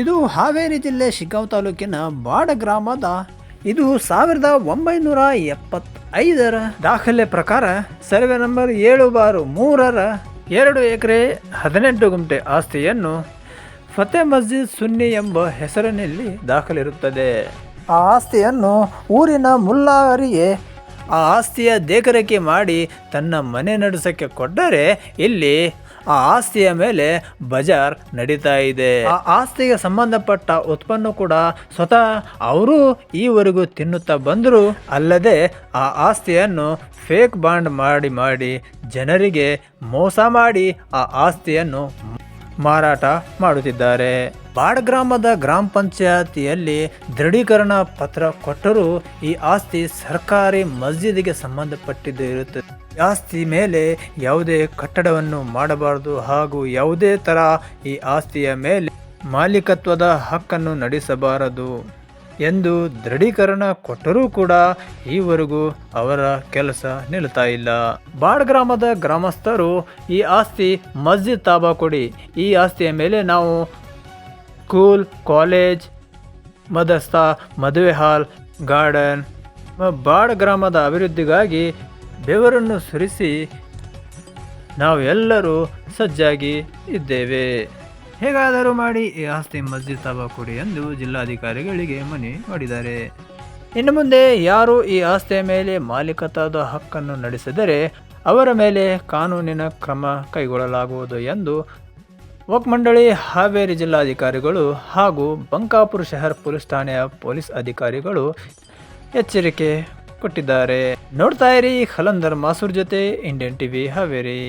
ಇದು ಹಾವೇರಿ ಜಿಲ್ಲೆ ಶಿಗ್ಗಾಂವ್ ತಾಲೂಕಿನ ಬಾಡ ಗ್ರಾಮದ ಇದು ಸಾವಿರದ ಒಂಬೈನೂರ ಎಪ್ಪತ್ತೈದರ ದಾಖಲೆ ಪ್ರಕಾರ ಸರ್ವೆ ನಂಬರ್ ಏಳು ಬಾರು ಮೂರರ ಎರಡು ಎಕರೆ ಹದಿನೆಂಟು ಗುಂಟೆ ಆಸ್ತಿಯನ್ನು ಫತೆ ಮಸ್ಜಿದ್ ಸುನ್ನಿ ಎಂಬ ಹೆಸರಿನಲ್ಲಿ ದಾಖಲಿರುತ್ತದೆ. ಆ ಆಸ್ತಿಯನ್ನು ಊರಿನ ಮುಲ್ಲಾರಿಗೆ ಆ ಆಸ್ತಿಯ ದೇಖರೇಖೆ ಮಾಡಿ ತನ್ನ ಮನೆ ನಡೆಸಕ್ಕೆ ಕೊಟ್ಟರೆ ಇಲ್ಲಿ ಆ ಆಸ್ತಿಯ ಮೇಲೆ ಬಜಾರ್ ನಡೀತಾ ಇದೆ. ಆ ಆಸ್ತಿಗೆ ಸಂಬಂಧಪಟ್ಟ ಉತ್ಪನ್ನ ಕೂಡ ಸ್ವತಃ ಅವರು ಈವರೆಗೂ ತಿನ್ನುತ್ತಾ ಬಂದರು. ಅಲ್ಲದೆ ಆ ಆಸ್ತಿಯನ್ನು ಫೇಕ್ ಬಾಂಡ್ ಮಾಡಿ ಮಾಡಿ ಜನರಿಗೆ ಮೋಸ ಮಾಡಿ ಆ ಆಸ್ತಿಯನ್ನು ಮಾರಾಟ ಮಾಡುತ್ತಿದ್ದಾರೆ. ಬಾಡ್ ಗ್ರಾಮದ ಗ್ರಾಮ ಪಂಚಾಯತಿಯಲ್ಲಿ ದೃಢೀಕರಣ ಪತ್ರ ಕೊಟ್ಟರೂ ಈ ಆಸ್ತಿ ಸರ್ಕಾರಿ ಮಸ್ಜಿದಿಗೆ ಸಂಬಂಧಪಟ್ಟಿದ್ದು ಇರುತ್ತದೆ. ಆಸ್ತಿ ಮೇಲೆ ಯಾವುದೇ ಕಟ್ಟಡವನ್ನು ಮಾಡಬಾರದು ಹಾಗೂ ಯಾವುದೇ ತರ ಈ ಆಸ್ತಿಯ ಮೇಲೆ ಮಾಲೀಕತ್ವದ ಹಕ್ಕನ್ನು ನಡೆಸಬಾರದು. ಎಂದು ದೃಢೀಕರಣ ಕೊಟ್ಟರೂ ಕೂಡ ಈವರೆಗೂ ಅವರ ಕೆಲಸ ನಿಲ್ತಾ ಇಲ್ಲ. ಬಾಡ್ ಗ್ರಾಮದ ಗ್ರಾಮಸ್ಥರು ಈ ಆಸ್ತಿ ಮಸ್ಜಿದ್ ತಾಬಾ ಕೊಡಿ. ಈ ಆಸ್ತಿಯ ಮೇಲೆ ನಾವು ಸ್ಕೂಲ್, ಕಾಲೇಜ್ ಮದಸ್ತಾ ಮದುವೆ ಹಾಲ್, ಗಾರ್ಡನ್, ಬಾಡ್ ಗ್ರಾಮದ ಅಭಿವೃದ್ಧಿಗಾಗಿ ಬೆವರನ್ನು ಸುರಿಸಿ ನಾವೆಲ್ಲರೂ ಸಜ್ಜಾಗಿ ಇದ್ದೇವೆ. ಹೇಗಾದರೂ ಮಾಡಿ ಈ ಆಸ್ತಿ ಮಸ್ಜಿದ್ ತಾಬಾ ಕೊಡಿ ಎಂದು ಜಿಲ್ಲಾಧಿಕಾರಿಗಳಿಗೆ ಮನವಿ ಮಾಡಿದ್ದಾರೆ. ಇನ್ನು ಮುಂದೆ ಯಾರು ಈ ಆಸ್ತಿಯ ಮೇಲೆ ಮಾಲೀಕತ್ವದ ಹಕ್ಕನ್ನು ನಡೆಸಿದರೆ ಅವರ ಮೇಲೆ ಕಾನೂನಿನ ಕ್ರಮ ಕೈಗೊಳ್ಳಲಾಗುವುದು ಎಂದು ವಕ್ ಮಂಡಳಿ ಹಾವೇರಿ ಜಿಲ್ಲಾಧಿಕಾರಿಗಳು ಹಾಗೂ ಬಂಕಾಪುರ ಶಹರ್ ಪೊಲೀಸ್ ಠಾಣೆಯ ಪೊಲೀಸ್ ಅಧಿಕಾರಿಗಳು ಎಚ್ಚರಿಕೆ ಕೊಟ್ಟಿದ್ದಾರೆ. ನೋಡ್ತಾ ಇರಿ ಖಲಂದರ್ ಮಾಸೂರ್ ಜೊತೆ ಇಂಡಿಯನ್ ಟಿವಿ ಹಾವೇರಿ.